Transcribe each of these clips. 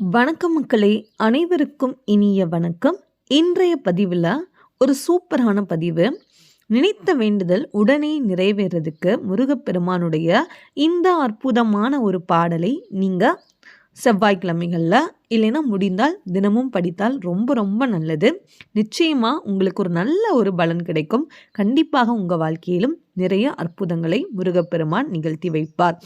வணக்கம் மக்களே அனைவருக்கும் இனிய வணக்கம். இன்றைய பதிவில் ஒரு சூப்பரான பதிவு. நினைத்த வேண்டுதல் உடனே நிறைவேறதுக்கு முருகப்பெருமானுடைய இந்த அற்புதமான ஒரு பாடலை நீங்கள் செவ்வாய்க்கிழமைகளில் இல்லைன்னா முடிந்தால் தினமும் படித்தால் ரொம்ப ரொம்ப நல்லது. நிச்சயமாக உங்களுக்கு ஒரு நல்ல ஒரு பலன் கிடைக்கும். கண்டிப்பாக உங்கள் வாழ்க்கையிலும் நிறைய அற்புதங்களை முருகப்பெருமான் நிகழ்த்தி வைப்பார்.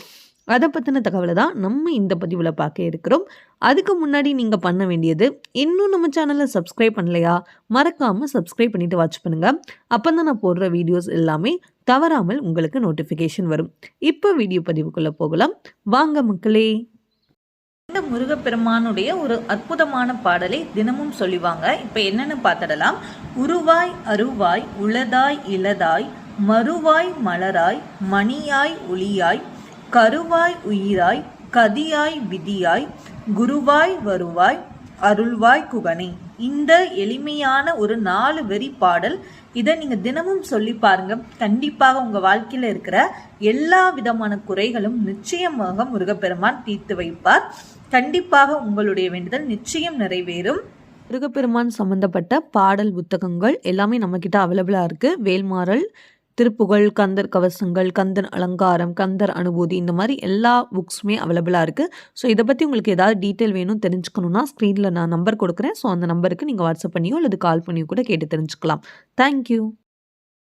அதை பற்றின தகவலை தான் நம்ம இந்த பதிவில் பார்க்க இருக்கிறோம். அதுக்கு முன்னாடி நீங்கள் பண்ண வேண்டியது இன்னும் நம்ம சேனலை சப்ஸ்கிரைப் பண்ணலையா மறக்காமல் சப்ஸ்கிரைப் பண்ணிவிட்டு வாட்ச் பண்ணுங்கள் அப்போ தான் நான் போடுற வீடியோஸ் எல்லாமே தவறாமல் உங்களுக்கு நோட்டிஃபிகேஷன் வரும். இப்போ வீடியோ பதிவுக்குள்ளே போகலாம். வாங்க மக்களே. இந்த முருகப்பெருமானுடைய ஒரு அற்புதமான பாடலை தினமும் சொல்லிவாங்க. இப்போ என்னென்னு பார்த்துடலாம். உருவாய் அருவாய் உளதாய் இளதாய் மறுவாய் மலராய் மணியாய் ஒளியாய் கருவாய் உயிராய் கதியாய் விதியாய் குருவாய் வருவாய் அருள்வாய் குகனே. இந்த எளிமையான ஒரு நாலு வெறி பாடல் இதை நீங்க தினமும் சொல்லி பாருங்க. கண்டிப்பாக உங்க வாழ்க்கையில இருக்கிற எல்லா விதமான குறைகளும் நிச்சயமாக முருகப்பெருமான் தீர்த்து வைப்பார். கண்டிப்பாக உங்களுடைய வேண்டுதல் நிச்சயம் நிறைவேறும். முருகப்பெருமான் சம்மந்தப்பட்ட பாடல் புத்தகங்கள் எல்லாமே நம்மக்கிட்ட அவைலபிளாக இருக்குது வேல்மாறல் திருப்புகழ் கந்தர் கவசங்கள் கந்தன் அலங்காரம் கந்தர் அனுபூதி இந்த மாதிரி எல்லா புக்ஸுமே அவைலபிளாக இருக்குது ஸோ இதை பற்றி உங்களுக்கு ஏதாவது டீட்டெயில் வேணும் தெரிஞ்சுக்கணுன்னா ஸ்க்ரீனில் நான் நம்பர் கொடுக்குறேன். ஸோ அந்த நம்பருக்கு நீங்கள் வாட்ஸ்அப் பண்ணியோ அல்லது கால் பண்ணியோ கூட கேட்டு தெரிஞ்சுக்கலாம். தேங்க்யூ